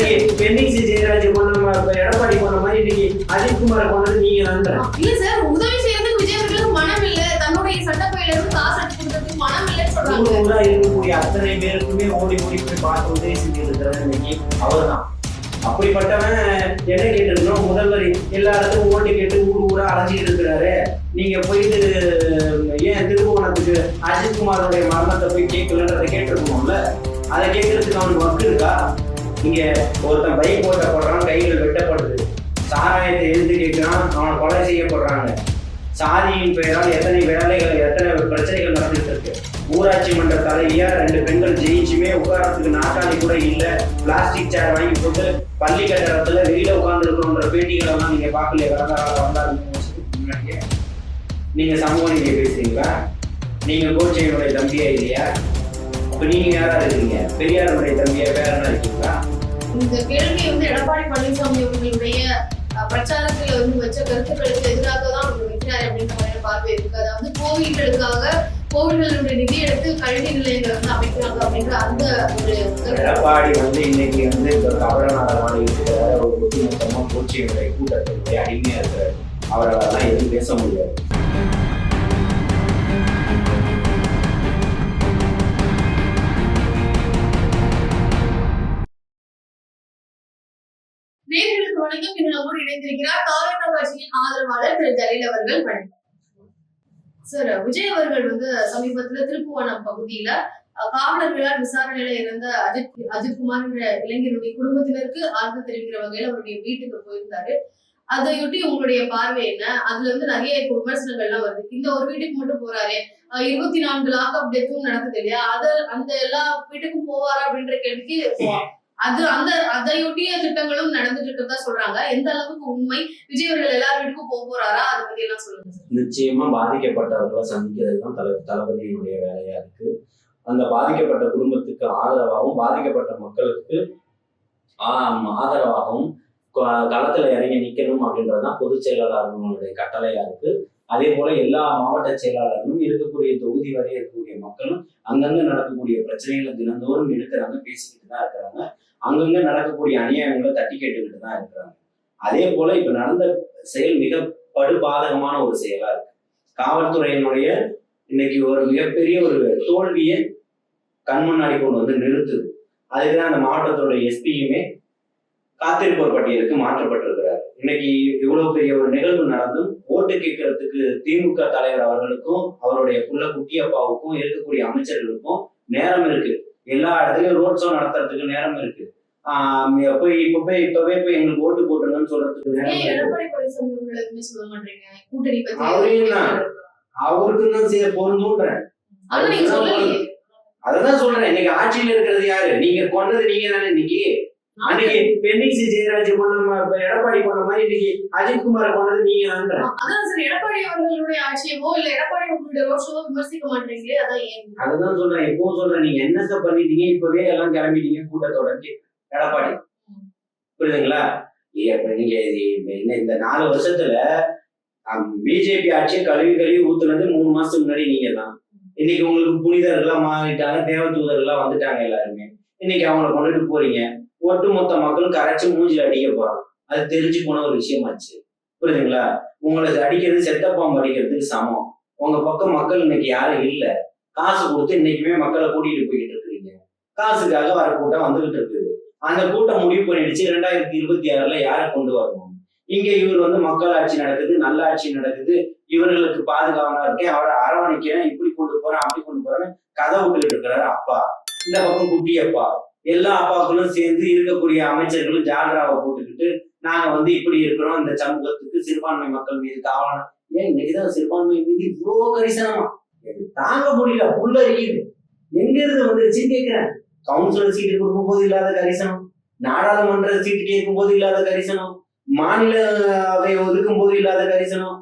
ஜெயராஜ் கொண்ட எடப்பாடி கொண்ட மாதிரி இன்னைக்கு அஜித்குமாரை கொண்டது நீங்க தான் இல்ல சார் உதவி செய்யறதுக்கு விஜய் அவர்களுக்கு மனம் இல்ல. தன்னுடைய சட்டப்பையில இருந்து காசு எடுத்து கொடுக்கறதுக்கு மனம் இல்லைன்னு சொல்றாங்க. ஊர் ஊரா இருக்கக்கூடிய அத்தனை பேருக்குமே ஓடி ஓடி போய் பார்த்து உதவி செஞ்சு இருக்கிறது இன்னைக்கு அவர்தான். அப்படிப்பட்டவன் என்ன கேட்டிருக்கிறோம்? முதல்வர் எல்லா இடத்துக்கும் ஓட்டு கேட்டு ஊர் ஊரா அலைஞ்சிட்டு இருக்கிறாரு. நீங்க போயிட்டு ஏன் திருப்புவனத்துக்கு அஜித்குமாரோடைய மரணத்தை போய் கேட்கலன்றதை கேட்டிருக்கணும்ல அதை கேட்கறதுக்கு அவனுக்கு வக்கு இருக்கா? இங்கே ஒருத்தன் பைக் ஓட்ட போடுறான் கைகள் வெட்டப்படுது. சாராயத்தை எழுந்து கேட்கிறான் அவன் கொலை செய்யப்படுறாங்க. சாதியின் பெயரால் எத்தனை வேலைகள் எத்தனை பிரச்சனைகள் நடந்துட்டு இருக்கு ஊராட்சி மன்ற தலைவியா ரெண்டு பெண்கள் ஜெயிச்சுமே உட்காரத்துக்கு நாற்காலி கூட இல்லை. பிளாஸ்டிக் சேர் வாங்கி போட்டு பள்ளி கட்டடத்துல வெளியில உட்கார்ந்து பேட்டிகளை எல்லாம் நீங்க பார்க்கல வரலாறு வந்தாரு நீங்க சமூக நீங்க பேசுறீங்களா? நீங்க கோச்சையினுடைய தம்பியா இல்லையா? அப்ப நீங்க யாரா இருக்கீங்க? பெரியாருடைய தம்பியா வேற இருக்கீங்களா? இந்த கேள்வி வந்து எடப்பாடி பழனிசாமி அவர்களுடைய பிரச்சாரத்துல வந்து வச்ச கருத்துக்களுக்கு எதிராக தான் அவர் வைக்கிறார் அப்படின்ற மாதிரி பார்வை இருக்கு. அதாவது கோவில்களுக்காக கோவில்களுடைய நிதி எடுத்து கல்வி நிலையங்களை வந்து அமைக்கிறாங்க அப்படின்ற அந்த ஒரு எடப்பாடி வந்து இன்னைக்கு வந்து இந்த கவலநாதமான இருக்கிற ஒரு ஒட்டுமொத்தமா பூச்சியினுடைய கூட்டத்தினுடைய அடிமையா இருக்கிறார் அவரால் எதுவும் பேச முடியாது. நேர்களுக்கு வணக்கம் இணைந்திருக்கிறார். தாவேகா கட்சியின் ஆதரவாளர் திரு ஜலீல் அவர்கள் வணக்கம் சார் விஜய் அவர்கள் வந்து சமீபத்துல திருப்புவனம் பகுதியில காவலர்களால் விசாரணையில இருந்த அஜித் அஜித்குமார் என்ற இளைஞருடைய குடும்பத்தினருக்கு ஆறுதல் தெரிவிக்கிற வகையில அவருடைய வீட்டுக்கு போயிருந்தாரு. அதையொட்டி உங்களுடைய பார்வை என்ன? அதுல வந்து நிறைய இப்ப விமர்சனங்கள்லாம் வருது. இந்த ஒரு வீட்டுக்கு மட்டும் போறாரு. இருபத்தி நான்கு லாக்அப் டெத்தும் நடக்குது இல்லையா? அத அந்த எல்லா வீட்டுக்கும் போவாரா அப்படின்ற கேள்விக்கு அது அந்த அதையொட்டிய திட்டங்களும் நடந்துட்டு இருக்கிறதா சொல்றாங்க. எந்த அளவுக்கு உண்மை? விஜய் அவர்கள் எல்லார் வீட்டுக்கும் போக போறாரா? அதை பத்தி எல்லாம் சொல்லுங்க நிச்சயமா பாதிக்கப்பட்டவர்களை சந்திக்கிறது தான் தல தளபதியினுடைய வேலையா இருக்கு. அந்த பாதிக்கப்பட்ட குடும்பத்துக்கு ஆதரவாகவும் பாதிக்கப்பட்ட மக்களுக்கு ஆதரவாகவும் க- களத்துல இறங்கி நிக்கணும் அப்படின்றதுதான் பொதுச் செயலாளர்களுடைய கட்டளையா இருக்கு. அதே போல எல்லா மாவட்ட செயலாளர்களும் இருக்கக்கூடிய தொகுதி வரை இருக்கக்கூடிய மக்களும் அங்கங்க நடக்கக்கூடிய பிரச்சனைகளை தினந்தோறும் எடுக்கிறாங்க பேசிக்கிட்டு தான் இருக்கிறாங்க. அங்கங்க நடக்கக்கூடிய அநியாயங்களை தட்டி கேட்டுக்கிட்டு தான் இருக்கிறாங்க. அதே போல இப்ப நடந்த செயல் மிக படுபாதகமான ஒரு செயலா இருக்கு. காவல்துறையினுடைய இன்னைக்கு ஒரு மிகப்பெரிய ஒரு தோல்வியை கண்முன்னாடி கொண்டு வந்து நிறுத்துது. அதுக்குதான் அந்த மாவட்டத்தோட எஸ்பியுமே காத்திருப்போர் பட்டியலுக்கு மாற்றப்பட்டிருக்கிறார். இன்னைக்கு இவ்வளவு பெரிய ஒரு நிகழ்வு நடந்தும் ஓட்டு கேட்கறதுக்கு திமுக தலைவர் அவர்களுக்கும் அவருடைய புள்ள குட்டியப்பாவுக்கும் இருக்கக்கூடிய அமைச்சர்களுக்கும் நேரம் இருக்கு. எல்லா இடத்துலயும் ரோட் ஷோ நடத்துறதுக்கு நேரம் இருக்கு. போய் இப்ப போய் இப்பவே போய் எங்களுக்கு ஓட்டு போட்டுருங்கன்னு சொல்றதுக்கு நேரம் அவரையும் தான். அவருக்கு தான் செய்ய பொருந்துன்றேன் அததான் சொல்றேன். இன்னைக்கு ஆட்சியில இருக்கிறது யாரு? நீங்க கொண்டது நீங்க தானே இன்னைக்கு. அன்னைக்கு பெண்ணிக்ஸ் ஜெயராஜ் இப்ப எடப்பாடி கொண்ட மாதிரி இன்னைக்கு அஜித்குமாரை கொண்டது நீங்க தான் அதான் சார் எடப்பாடி அவர்களுடைய ஆட்சியவோ இல்ல எடப்பாடி அவர்களுடைய ரோஷவோ விமர்சிக்க மாட்டீங்களே? அதான் அதுதான் சொல்றேன். இப்பவும் சொல்றேன். நீங்க என்னத்த பண்ணிட்டீங்க? இப்பவே எல்லாம் கிளம்பிட்டீங்க. கூட்டத்தோட எடப்பாடி. புரியுதுங்களா? நீங்க இந்த நாலு வருஷத்துல பிஜேபி ஆட்சியை கழுவி கழுவி ஊத்துனது மூணு மாசத்துக்கு முன்னாடி நீங்க தான் இன்னைக்கு உங்களுக்கு புனிதர்களா மாறிட்டாங்க தேவ தூதர்களா வந்துட்டாங்க எல்லாருமே. இன்னைக்கு அவங்கள கொண்டுட்டு போறீங்க. ஒட்டுமொத்த மக்களும் கரைச்சி மூஞ்சில அடிக்க போறான் அது தெரிஞ்சு போன ஒரு விஷயமாச்சு. புரியுதுங்களா? உங்களை அடிக்கிறது செத்த பாம்பு அடிக்கிறதுக்கு சமம். உங்க பக்கம் மக்கள் இன்னைக்கு யாரும் இல்லை. காசு கொடுத்து இன்னைக்குமே மக்களை கூட்டிட்டு போய்கிட்டு இருக்கிறீங்க. காசுக்காக வர கூட்டம் வந்துகிட்டு இருக்குது. அந்த கூட்டம் முடிவு பண்ணிடுச்சு. ரெண்டாயிரத்தி இருபத்தி ஆறுல யாரை கொண்டு வரணும்? இங்க இவர் வந்து மக்கள் ஆட்சி நடக்குது நல்ல ஆட்சி நடக்குது. இவர்களுக்கு பாதுகாவலா இருக்கேன். அவரை அரவணைக்கிறேன். இப்படி கொண்டு போறேன் அப்படி கொண்டு போறேன்னு கதை விட்டுக்கிட்டு இருக்கிறாரு அப்பா. இந்த பக்கம் குட்டி அப்பா. எல்லா அப்பாக்களும் சேர்ந்து இருக்கக்கூடிய அமைச்சர்களும் ஜால்ராவை போட்டுக்கிட்டு நாங்க வந்து இப்படி இருக்கிறோம் இந்த சமூகத்துக்கு சிறுபான்மை மக்கள் மீது காவலன். ஏன் இன்னைக்குதான் சிறுபான்மை மீது இவ்வளோ கரிசனமா? தாங்க முடியல புள்ள இருக்குது. எங்க இருந்து வந்துருச்சுன்னு கேட்கிறேன் கவுன்சிலர் சீட்டு கொடுக்கும் போது இல்லாத கரிசனம் நாடாளுமன்ற சீட்டு கேட்கும் போது இல்லாத கரிசனம் மாநில அவை ஒதுக்கும் போது இல்லாத கரிசனம்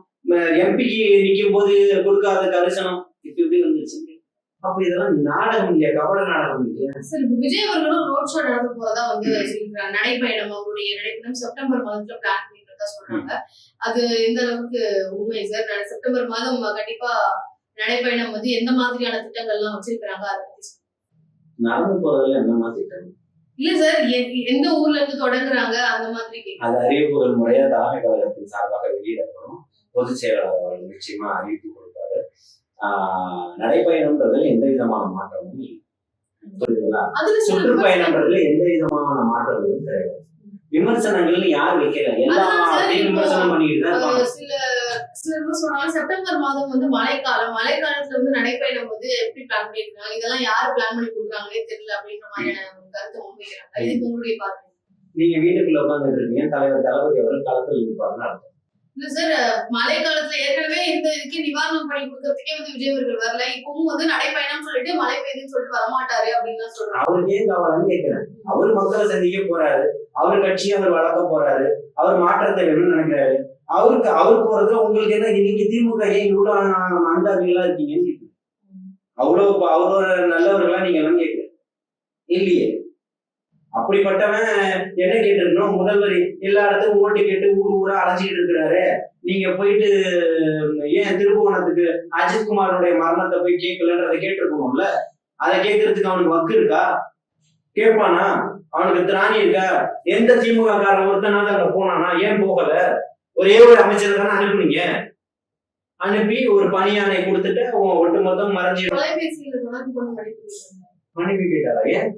எம்பிக்கு நிற்கும் போது கொடுக்காத கரிசனம் இப்ப எப்படி வந்துருச்சு அப்ப இதெல்லாம் நாடகம் இல்லையா? கபட நாடகம் இல்லையா? சார் விஜய் அவர்களும் ரோட் ஷோ நடத்த போறதா வந்து சொல்லிருக்காங்க நடைப்பயணம் அவருடைய நடைப்பயணம் செப்டம்பர் மாதத்துல பிளான் பண்ணிட்டு சொல்றாங்க. அது எந்த அளவுக்கு உண்மை சார் செப்டம்பர் மாதம் கண்டிப்பா நடைப்பயணம் வந்து எந்த மாதிரியான திட்டங்கள்லாம் வச்சிருக்கிறாங்க? அதை பத்தி. நடந்து போறதுல என்னமா திட்டம்? இல்ல சார் எந்த ஊர்ல இருந்து தொடங்குறாங்க? அந்த மாதிரி. அது அறிவிப்புகள் முறையா தலைமை கழகத்தின் சார்பாக வெளியிடப்படும். பொதுச் செயலாளர் நிச்சயமா அறிவிப்பு நடைப்பயணம்ன்றதுல எந்த விதமான மாற்றமும் இல்லை. சுற்றுப்பயணம்ன்றதுல எந்த விதமான மாற்றங்களும் கிடையாது. விமர்சனங்கள் யார் வைக்கல? எல்லா அதான் சார் அப்படியும் இப்போ, விமர்சனம் பண்ணிட்டு தான் சில சில சொன்னாலும் செப்டம்பர் மாதம் வந்து மழைக்காலம். மழைக்காலத்துல வந்து நடைப்பயணம் வந்து எப்படி பிளான் பண்ணிருக்காங்க? இதெல்லாம் யாரு பிளான் பண்ணி கொடுக்குறாங்களே தெரியல அப்படின்ற மாதிரியான கருத்தை முன்வைக்கிறாங்க இதுக்கு உங்களுடைய பார்வை நீங்க வீட்டுக்குள்ள உட்கார்ந்துட்டு இருக்கீங்க. தலைவர் தளபதி அவர்கள் களத்தில் நிற்பாருன்னு அர்த்தம். இல்ல சார் மழை காலத்துல ஏற்கனவே இந்த இதுக்கு நிவாரணம் பண்ணி கொடுக்கறதுக்கே வந்து விஜய் அவர்கள் வரல. இப்பவும் வந்து நடைப்பயணம் சொல்லிட்டு மழை பெய்யுதுன்னு சொல்லிட்டு வரமாட்டாரு அப்படின்னு தான் சொல்றாங்க. அவருக்கு ஏன் கவலைன்னு கேட்கிறேன். அவர் மக்களை சந்திக்க போறாரு. அவர் கட்சியை அவர் வளர்க்க போறாரு. அவர் மாற்றத்தை வேணும்னு நினைக்கிறாரு. அவருக்கு அவர் போறது உங்களுக்கு என்ன இன்னைக்கு திமுக ஏன் இவ்வளவு அண்டாவிகளா இருக்கீங்கன்னு கேட்குறேன். அவ்வளவு அவரோட நல்லவர்களா நீங்க எல்லாம் கேட்குறேன். இல்லையே. அப்படிப்பட்டவன் என்ன கேட்டிருக்கணும் முதல்வர் எல்லா இடத்துக்கும் ஓட்டு கேட்டு ஊர் ஊரா அலைஞ்சிட்டு இருக்கிறாரு. நீங்க போயிட்டு ஏன் திருப்புவனத்துக்கு அஜித் குமாரோடைய மரணத்தை போய் கேட்கலன்றதை கேட்டிருக்கணும்ல? அதை கேட்கறதுக்கு அவனுக்கு வக்கு இருக்கா? கேட்பானா? அவனுக்கு திராணி இருக்கா? எந்த திமுக காரன் ஒருத்தனாவது அங்க போனானா? ஏன் போகல? ஒரே ஒரு அமைச்சர் தானே அனுப்புனீங்க. அனுப்பி ஒரு பணியானை கொடுத்துட்டு அவன் ஒட்டு மொத்தம் மறைஞ்சு தொலைபேசியில தொடர்பு கொண்டு மன்னிப்பு மன்னிப்பு கேட்டாரா ஏன்?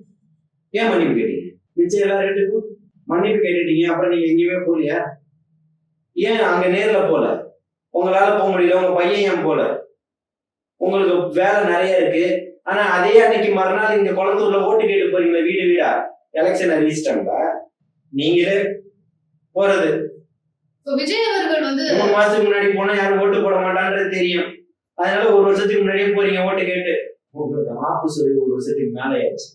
ஏன் மன்னிப்பு கேட்டீங்க? மிச்சம் எல்லாருக்கும் மன்னிப்பு கேட்டுட்டீங்க. அப்புறம் நீங்க எங்கேயுமே போகலையா? ஏன் அங்க நேர்ல போல? உங்களால போக முடியல. உங்க பையன் ஏன் போல? உங்களுக்கு வேலை நிறைய இருக்கு. ஆனா அதே அன்னைக்கு மறுநாள் இங்க குளத்தூர்ல ஓட்டு கேட்டு போறீங்களா வீடு வீடா? எலெக்ஷன் அறிவிச்சிட்டாங்களா நீங்களே போறது. விஜய் அவர்கள் வந்து மூணு மாசத்துக்கு முன்னாடி போனா யாரும் ஓட்டு போட மாட்டான்றது தெரியும். அதனால ஒரு வருஷத்துக்கு முன்னாடியே போறீங்க ஓட்டு கேட்டு. உங்களுக்கு ஆப்பு சொல்லி ஒரு வருஷத்துக்கு மேலே ஆயிடுச்சு.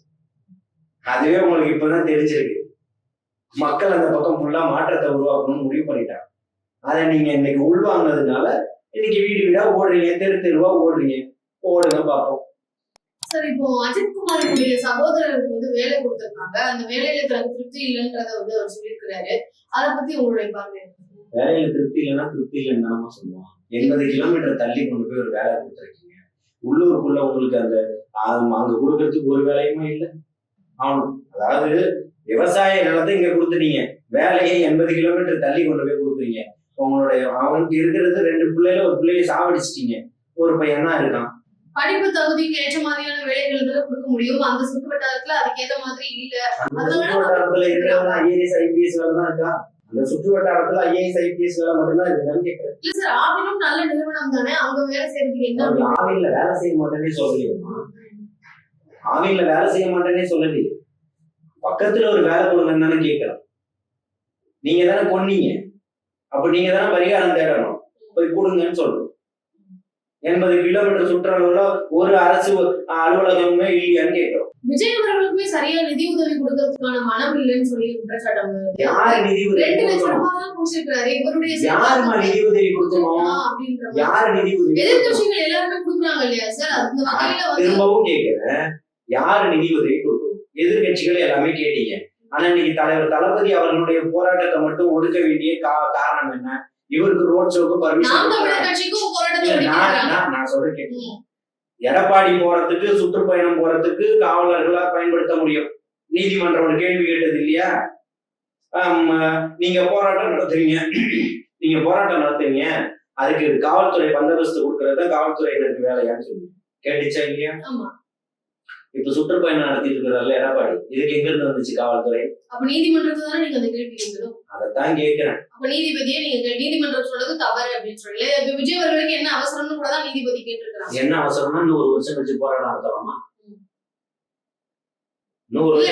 அதுவே உங்களுக்கு இப்பதான் தெரிஞ்சிருக்கு. மக்கள் அந்த பக்கம் ஃபுல்லா மாற்றத்தை உருவாக்கணும்னு முடிவு பண்ணிட்டாங்க. அதை நீங்க இன்னைக்கு உள்வாங்கினதுனால இன்னைக்கு வீடு வீடா ஓடுறீங்க தெரு தெருவா ஓடுறீங்க. ஓடுங்க பார்ப்போம். சார் இப்போ அஜித் குமாரினுடைய சகோதரருக்கு வந்து வேலை கொடுத்திருக்காங்க. அந்த வேலையில தனக்கு திருப்தி இல்லைன்றத வந்து அவர் சொல்லியிருக்கிறாரு. அதை பத்தி உங்களுடைய பார்வை? வேலையில திருப்தி இல்லைன்னா திருப்தி இல்லைன்னு தானமா சொல்லுவான் எண்பது கிலோமீட்டர் தள்ளி கொண்டு போய் ஒரு வேலை கொடுத்துருக்கீங்க. உள்ளூருக்குள்ள உங்களுக்கு அந்த அங்க கொடுக்கறதுக்கு ஒரு வேலையுமே இல்லை. ஆகணும் அதாவது விவசாய நிலத்தை இங்க கொடுத்துட்டீங்க. வேலையை எண்பது கிலோமீட்டர் தள்ளி கொண்டு போய் கொடுக்குறீங்க. உங்களுடைய அவனுக்கு இருக்கிறது ரெண்டு பிள்ளைல ஒரு பிள்ளைய சாவடிச்சிட்டீங்க. ஒரு பையன் தான் இருக்கான். படிப்பு தகுதிக்கு ஏற்ற மாதிரியான வேலைகள் கொடுக்க முடியும். அந்த சுற்று வட்டாரத்துல அதுக்கேற்ற மாதிரி இல்ல. அந்த சுற்று வட்டாரத்துல இருக்கிறவங்க ஐஏஎஸ் ஐபிஎஸ் வேலை தான் இருக்கா அந்த சுற்று வட்டாரத்துல ஐஏஎஸ் ஐபிஎஸ் வேலை மட்டும்தான் இருக்குதான்னு கேட்கிறேன் இல்ல சார் ஆவினும் நல்ல நிறுவனம் தானே? அவங்க வேலை செய்யறதுக்கு என்ன ஆவின்ல வேலை செய்ய மாட்டேன்னே சொல்லலையம்மா ஆவின்ல வேலை செய்ய மாட்டேன்னே சொல்லலையே பக்கத்துல ஒரு வேலை கொடுங்கன்னு தானே கேட்கிறோம். நீங்க தானே கொன்னீங்க அப்ப நீங்க தானே பரிகாரம் தேடணும். போய் கொடுங்கன்னு சொல்றோம். எண்பது கிலோமீட்டர் சுற்றளவுல ஒரு அரசு அலுவலகமே இல்லையான்னு கேட்கிறோம். விஜய் அவர்களுக்குமே சரியா நிதி உதவி கொடுக்கறதுக்கான மனம் இல்லைன்னு சொல்லி குற்றச்சாட்டம். யாரு நிதி உதவி ரெண்டு லட்சம் கொடுக்கணும்? ரூபாய் தான் கொடுத்திருக்காரு இவருடைய யாருமா நிதி உதவி கொடுக்கணும். யாரு நிதி உதவி? எதிர்கட்சிகள் எல்லாருமே கொடுக்குறாங்க இல்லையா சார்? அந்த வகையில திரும்பவும் கேட்கிறேன். யாரு நிதி உதவி கொடுக்கணும்? எதிர்கட்சிகள் எல்லாமே கேட்டீங்க. ஆனா இன்னைக்கு தலைவர் தளபதி அவர்களுடைய போராட்டத்தை மட்டும் ஒடுக்க வேண்டிய காரணம் என்ன? இவருக்கு ரோட் ஷோக்கு பர்மிஷன் நான் சொல்றேன். எடப்பாடி போறதுக்கு சுற்றுப்பயணம் போறதுக்கு காவலர்களா பயன்படுத்த முடியும். நீதிமன்றம் ஒரு கேள்வி கேட்டது இல்லையா? நீங்க போராட்டம் நடத்துறீங்க. நீங்க போராட்டம் நடத்துறீங்க. அதுக்கு காவல்துறை பந்தோபஸ்து கொடுக்கறது தான் காவல்துறையினருக்கு வேலையான்னு சொல்லி கேட்டுச்சா இல்லையா? ஆமா. இப்ப சுற்றுப்பயணம் நடத்திட்டு இருக்கிறார்ல எடப்பாடி. இதுக்கு எங்க இருந்து வந்துச்சு காவல்துறை? அப்ப நீதிமன்றத்துல தானே நீங்க அந்த கேள்வி கேட்கணும்? அதைத்தான் கேட்கிறேன். அப்ப நீதிபதியே நீங்க நீதிமன்றம் சொல்றது தவறு அப்படின்னு சொல்லி விஜய் அவர்களுக்கு என்ன அவசரம்னு கூட தான் நீதிபதி கேட்டிருக்கிறாங்க என்ன அவசரம்னா இன்னும் ஒரு வருஷம் கழிச்சு போராட்டம் நடத்தலாமா?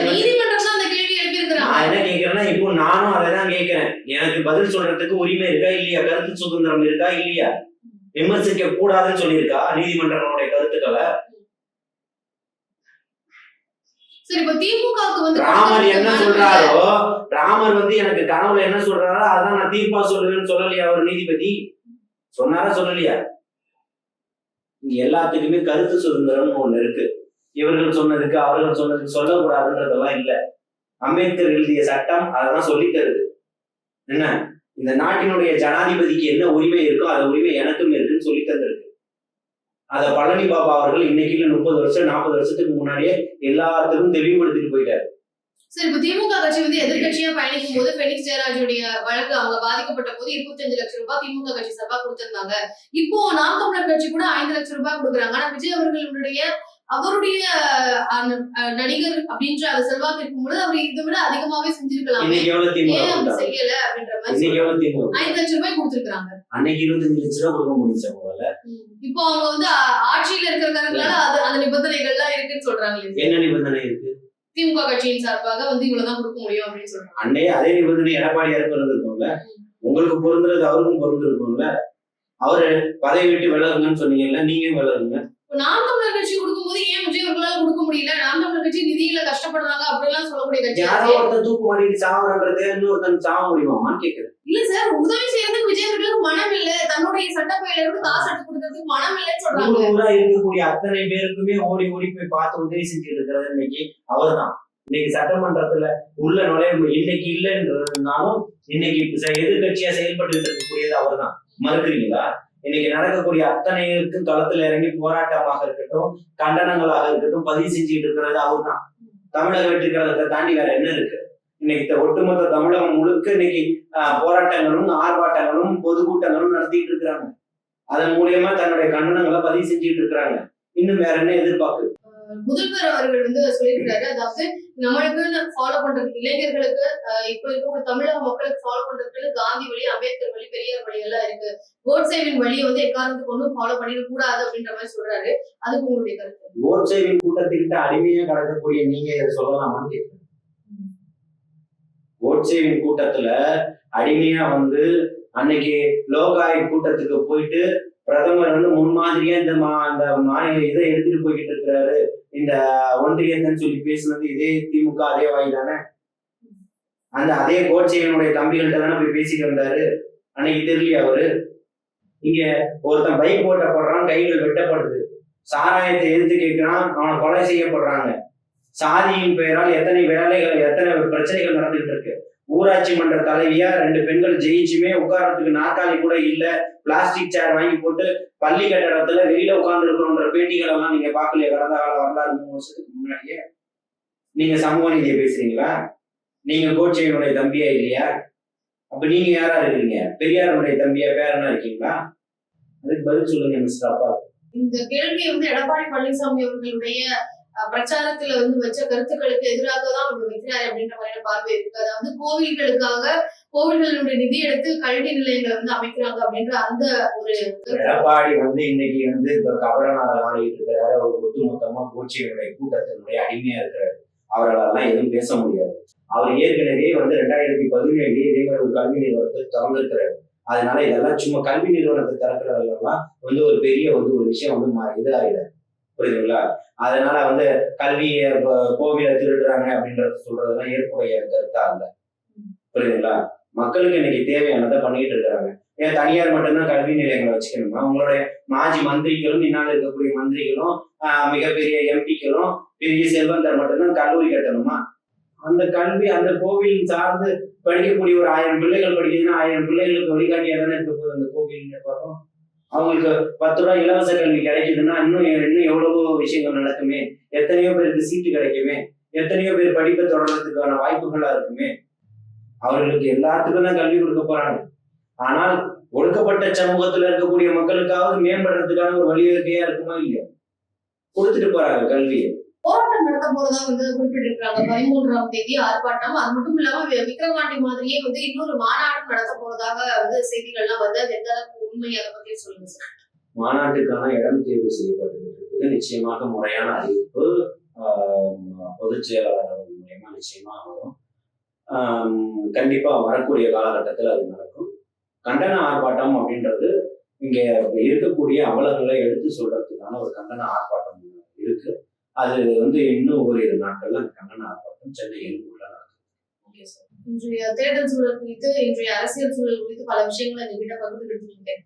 நீதிமன்றம் தான் அந்த கேள்வி எழுப்பியிருக்கிறாங்க நான் என்ன கேட்கிறேன்னா இப்போ நானும் அதை தான் கேட்கிறேன். எனக்கு பதில் சொல்றதுக்கு உரிமை இருக்கா இல்லையா? கருத்து சுதந்திரம் இருக்கா இல்லையா? விமர்சிக்க கூடாதுன்னு சொல்லியிருக்கா நீதிமன்றங்களுடைய கருத்துக்களை சரி இப்ப திமுகவுக்கு வந்து ராமர் என்ன சொல்றாரோ ராமர் வந்து எனக்கு கனவுல என்ன சொல்றாரோ அதான் நான் தீர்ப்பா சொல்லுவேன்னு சொல்லலையா அவர் நீதிபதி? சொன்னாரா சொல்லலையா? எல்லாத்துக்குமே கருத்து சுதந்திரம்னு ஒண்ணு இருக்கு. இவர்கள் சொன்னதுக்கு அவர்கள் சொன்னதுக்கு சொல்லக்கூடாதுன்றதெல்லாம் இல்ல. அம்பேத்கர் எழுதிய சட்டம் அதெல்லாம் சொல்லித் தருது என்ன? இந்த நாட்டினுடைய ஜனாதிபதிக்கு என்ன உரிமை இருக்கோ அந்த உரிமை எனக்கும் இருக்குன்னு சொல்லி தந்திருக்கு அதை பழனி பாபா அவர்கள் இன்னைக்கு இல்லை முப்பது வருஷம் நாற்பது வருஷத்துக்கு முன்னாடியே எல்லாத்துக்கும் தெளிவுபடுத்திட்டு போயிட்டாரு. சார் இப்ப திமுக கட்சி வந்து எதிர்கட்சியா பயணிக்கும் போது பெனிக்ஸ் ஜெயராஜுடைய வழக்கு அவங்க பாதிக்கப்பட்ட போது இருபத்தஞ்சு லட்சம் ரூபாய் திமுக கட்சி சார்பா கொடுத்திருந்தாங்க. இப்போ நாம் தமிழர் கட்சி கூட ஐந்து லட்சம் ரூபாய் கொடுக்குறாங்க. ஆனா விஜய் அவர்களுடைய அவருடைய நடிகர் அப்படின்ற செல்வாக்கு இருக்கும்போது அவர் இதை விட அதிகமாவே செஞ்சிருக்கலாமே. ஏன்? செய்யல அப்படின்ற மாதிரி ஐந்து லட்சம் ரூபாய் கொடுத்திருக்காங்க அன்னைக்கு இருபத்தஞ்சு லட்ச ரூபா கொடுக்க முடிஞ்சா உங்களால? இப்போ அவங்க வந்து ஆட்சியில இருக்கிறதுனால அது அந்த நிபந்தனைகள்லாம் இருக்குன்னு சொல்றாங்களே என்ன நிபந்தனை இருக்கு? திமுக கட்சியின் சார்பாக வந்து இவ்வளவுதான் கொடுக்க முடியும் அப்படின்னு சொல்றாங்க. அன்னையே அதே நிபந்தனை எடப்பாடியாருக்கு இருந்திருக்கும்ல உங்களுக்கு பொருந்துறது அவருக்கும் பொருந்திருக்கும்ல? அவரு பதவி விட்டு விலகுங்கன்னு சொன்னீங்கல்ல நீங்க விலகுங்க. இப்போ நாம் தமிழர் கட்சி கொடுக்கும்போது ஏன் விஜய் அவர்களால கொடுக்க முடியல? நாம் தமிழர் கட்சி நிதியில கஷ்டப்படுறாங்க அப்படிலாம் சொல்லக்கூடிய கட்சி யாரோ. ஒருத்தன் தூக்கு மாட்டிட்டு சாவறன்றது இன்னொருத்தன் சாவ முடியுமான்னு கேக்குறேன். இல்ல சார் உதவி செய்யறதுக்கு விஜய் அவர்களுக்கு மனம் இல்ல. தன்னுடைய சட்டப்பையில இருந்து காசு எடுத்து கொடுக்கறதுக்கு மனம் இல்லைன்னு சொல்றாங்க. ஊர் இருக்கக்கூடிய அத்தனை பேருக்குமே ஓடி ஓடி போய் பார்த்து உதவி செஞ்சுட்டு இருக்கிறது இன்னைக்கு அவர்தான். இன்னைக்கு சட்டமன்றத்துல உள்ள நுழைய இன்னைக்கு இல்லைன்றதுனாலும் இன்னைக்கு எதிர்க்கட்சியா செயல்பட்டு இருக்கக்கூடியது அவர்தான். மறுக்கிறீங்களா? இன்னைக்கு நடக்கக்கூடிய அத்தனைக்கும் களத்துல இறங்கி போராட்டமாக இருக்கட்டும் கண்டனங்களாக இருக்கட்டும் பதிவு செஞ்சுட்டு இருக்கிறது அவர்தான். தமிழக வெற்றிகரத்தை தாண்டி வேற என்ன இருக்கு? இன்னைக்கு ஒட்டுமொத்த தமிழகம் முழுக்க இன்னைக்கு ஆஹ், போராட்டங்களும் ஆர்ப்பாட்டங்களும் பொதுக்கூட்டங்களும் நடத்திட்டு இருக்கிறாங்க. அதன் மூலியமா தன்னுடைய கண்டனங்களை பதிவு செஞ்சுட்டு இருக்கிறாங்க. இன்னும் வேற என்ன எதிர்பார்க்கு முதல்வர் அவர்கள் வந்து சொல்லியிருக்காரு அதாவது நம்மளுக்கு ஃபாலோ பண்றதுக்கு இளைஞர்களுக்கு இப்ப இருக்கக்கூடிய தமிழக மக்களுக்கு ஃபாலோ பண்றதுக்கு காந்தி வழி அம்பேத்கர் வழி பெரியார் வழி எல்லாம் இருக்கு. கோட்சேவின் வழியை வந்து எக்காரணத்துக்கு ஒண்ணும் ஃபாலோ பண்ணிட கூடாது அப்படின்ற மாதிரி சொல்றாரு. அதுக்கு உங்களுடைய கருத்து? ஓட்சேவின் கூட்டத்திற்கு அடிமையா கடக்கக்கூடிய நீங்க இதை சொல்லலாமான்னு கேட்கிறேன். ஓட்சேவின் கூட்டத்துல அடிமையா வந்து அன்னைக்கு லோகாய் கூட்டத்துக்கு போயிட்டு பிரதமர் வந்து முன்மாதிரியா இந்த மா அந்த மாநில இதை எடுத்துட்டு போய்கிட்டு இருக்கிறாரு. இந்த ஒன்றியத்தன்னு சொல்லி பேசுனது இதே திமுக அதே வாய் தானே? அந்த அதே கோச்சையனுடைய தம்பிகள்கிட்ட தானே போய் பேசிட்டு வந்தாரு அன்னைக்கு தெரியலையா அவரு? இங்க ஒருத்தன் பைக் ஓட்ட போடுறான் கைகள் வெட்டப்படுது. சாராயத்தை எதிர்த்து கேட்கிறான் அவனை கொலை செய்யப்படுறாங்க. சாதியின் பெயரால் எத்தனை வேலைகள் எத்தனை பிரச்சனைகள் நடந்துகிட்டு இருக்கு? ஊராட்சி மன்ற தலைவியா ரெண்டு பெண்கள் ஜெயிச்சுமே உட்காரத்துக்கு நாற்காலி கூட இல்ல. பிளாஸ்டிக் சேர் வாங்கி போட்டு பள்ளி கட்டடத்துல வெளியில உட்கார்ந்து இருக்கிறோன்ற பேட்டிகள் எல்லாம் நீங்க பாக்கலையே கடந்த கால வரலாறு மூணு வருஷத்துக்கு முன்னாடியே. நீங்க சமூக நீதியை பேசுறீங்களா? நீங்க கோட்சையனுடைய தம்பியா இல்லையா? அப்ப நீங்க யாரா இருக்கிறீங்க? பெரியாருடைய தம்பியா பேரனா இருக்கீங்களா? அதுக்கு பதில் சொல்லுங்க மிஸ்டர் அப்பா இந்த கேள்வி வந்து எடப்பாடி பழனிசாமி அவர்களுடைய பிரச்சாரத்துல வந்து வச்ச கருத்துக்களுக்கு எதிராக தான் அவர் வைக்கிறாரு அப்படின்ற மாதிரியான பார்வை இருக்கு. அதாவது கோவில்களுக்காக கோவில்களுடைய நிதி எடுத்து கல்வி நிலையங்களை வந்து அமைக்கிறாங்க அப்படின்ற அந்த ஒரு எடப்பாடி வந்து இன்னைக்கு வந்து இப்ப கபட நாடகம் ஆடிட்டு இருக்கிறாரு அவர் ஒட்டுமொத்தமா கோச்சியனுடைய கூட்டத்தினுடைய அடிமையா இருக்கிறாரு. அவர்களெல்லாம் எதுவும் பேச முடியாது. அவர் ஏற்கனவே வந்து ரெண்டாயிரத்தி பதினேழு இதே மாதிரி ஒரு கல்வி நிறுவனத்தை திறந்திருக்கிறாரு. அதனால இதெல்லாம் சும்மா கல்வி நிறுவனத்தை திறக்கிறதெல்லாம் வந்து ஒரு பெரிய வந்து ஒரு விஷயம் வந்து மா- இதாயிடும் புரியுதுங்களா? அதனால வந்து கல்வியை ப- கோவிலை திருடுறாங்க அப்படின்றத சொல்றதெல்லாம் ஏற்புடைய கருத்தா இல்ல. புரியுதுங்களா? மக்களுக்கு இன்னைக்கு தேவையானதை பண்ணிட்டு இருக்காங்க. ஏன் தனியார் மட்டும்தான் கல்வி நிலையங்களை வச்சுக்கணுமா? உங்களுடைய மாஜி மந்திரிகளும் இன்னால் இருக்கக்கூடிய மந்திரிகளும் மிகப்பெரிய எம்பிக்களும் பெரிய செல்வந்தர் மட்டும்தான் கல்லூரி கட்டணுமா? அந்த கல்வி அந்த கோவில் சார்ந்து படிக்கக்கூடிய ஒரு ஆயிரம் பிள்ளைகள் படிக்குதுன்னா ஆயிரம் பிள்ளைகளுக்கு வழிகாட்டியா தானே இருக்க போகுது அந்த கோவில் பார்த்தோம் அவங்களுக்கு பத்து ரூபா இலவச கல்வி கிடைக்குதுன்னா இன்னும் இன்னும் எவ்வளவோ விஷயங்கள் நடக்குமே. எத்தனையோ பேருக்கு சீட்டு கிடைக்குமே. எத்தனையோ பேர் படிப்பை தொடர்றதுக்கான வாய்ப்புகளா இருக்குமே. அவர்களுக்கு எல்லாத்துக்கும் தான் கல்வி கொடுக்க போறாங்க. ஆனால் ஒடுக்கப்பட்ட சமூகத்துல இருக்கக்கூடிய மக்களுக்காவது மேம்படுறதுக்கான ஒரு வழிவகையா இருக்குமா இல்லையா? கொடுத்துட்டு போறாங்க கல்வியை. போராட்டம் நடத்த போறதா வந்து குறிப்பிட்டிருக்கிறாங்க. பதிமூன்றாம் தேதி ஆர்ப்பாட்டம். அது மட்டும் இல்லாம விக்ரவாண்டி மாதிரியே வந்து இன்னொரு மாநாடும் நடத்த போறதாக வந்து செய்திகள்லாம் வந்து அது எந்த அளவுக்கு உண்மை அதை பத்தி சொல்லுங்க சார் மாநாட்டுக்கான இடம் தேர்வு செய்யப்பட்டிருக்கிறது. நிச்சயமாக முறையான அறிவிப்பு பொதுச் செயலாளர் மூலயமா நிச்சயமா வரும். கண்டிப்பா வரக்கூடிய காலகட்டத்தில் அது நடக்கும். கண்டன ஆர்ப்பாட்டம் அப்படின்றது இங்க இருக்கக்கூடிய அவலங்களை எடுத்து சொல்றதுக்கான ஒரு கண்டன ஆர்ப்பாட்டம் இருக்கு. அது வந்து இன்னும் ஓரிரு நாட்கள்ல கண்டன ஆர்ப்பாட்டம் சென்னை எழும்பூர்ல நடக்கும். ஓகே சார் இன்றைய தேர்தல் சூழல் குறித்து இன்றைய அரசியல் சூழல் குறித்து பல விஷயங்களை எங்ககிட்ட பகிர்ந்து கொடுத்துருக்கேன்